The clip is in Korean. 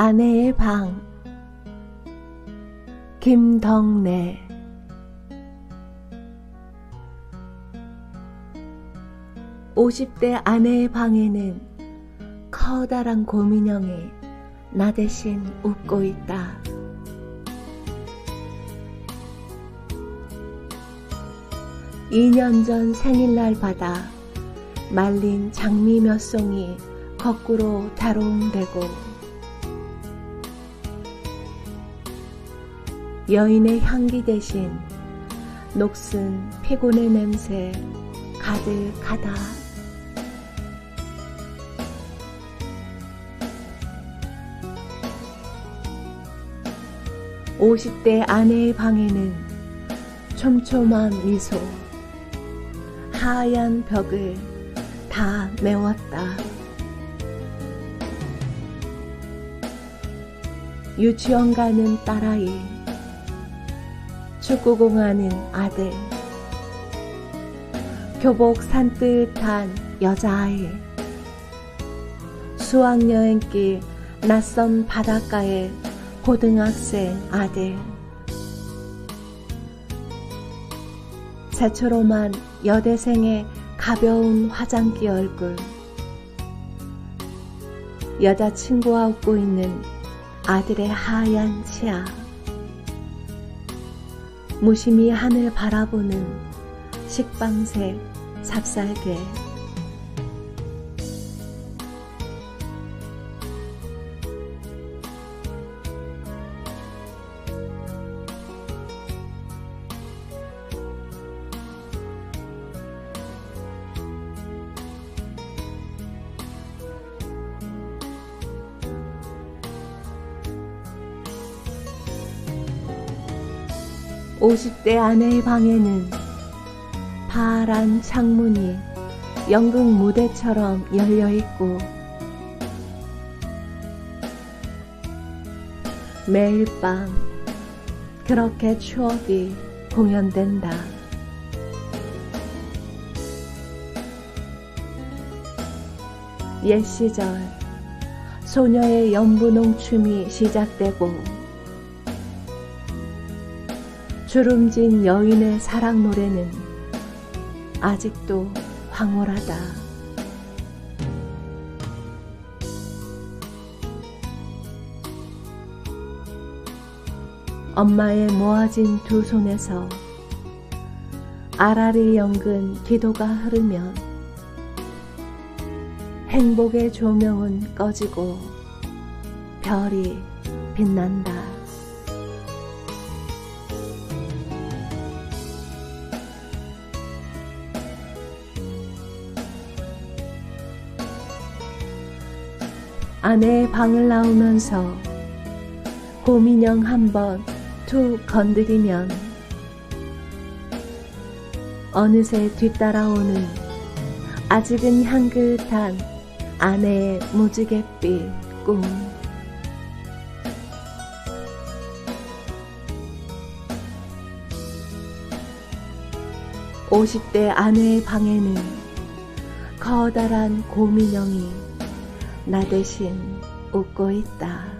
아내의 방 김덕래 5 0대 아내의 방에는 커다란 곰인형이 나 대신 웃고 있다. 이 년 전 생일날 받아 말린 장미 몇 송이 거꾸로 다롱대고 여인의 향기 대신 녹슨 피곤의 냄새 가득하다. 오십 대 아내의 방에는 촘촘한 미소, 하얀 벽을 다 메웠다. 유치원 가는 딸아이, 축구공 하는 아들, 교복 산뜻한 여자아이, 수학여행길 낯선 바닷가에 고등학생 아들, 새초롬한 여대생의 가벼운 화장기 얼굴, 여자친구와 웃고 있는 아들의 하얀 치아, 무심히 하늘 바라보는 식빵색 삽살개, 50대 아내의 방에는 파란 창문이 연극 무대처럼 열려 있고 매일 밤 그렇게 추억이 공연된다. 옛 시절 소녀의 연분홍 춤이 시작되고 주름진 여인의 사랑 노래는 아직도 황홀하다. 엄마의 모아진 두 손에서 아라리 연근 기도가 흐르면 행복의 조명은 꺼지고 별이 빛난다. 아내의 방을 나오면서 곰인형 한번 툭 건드리면 어느새 뒤따라오는 아직은 향긋한 아내의 무지갯빛 꿈. 오십 대 아내의 방에는 커다란 곰인형이 나 대신 웃고 있다.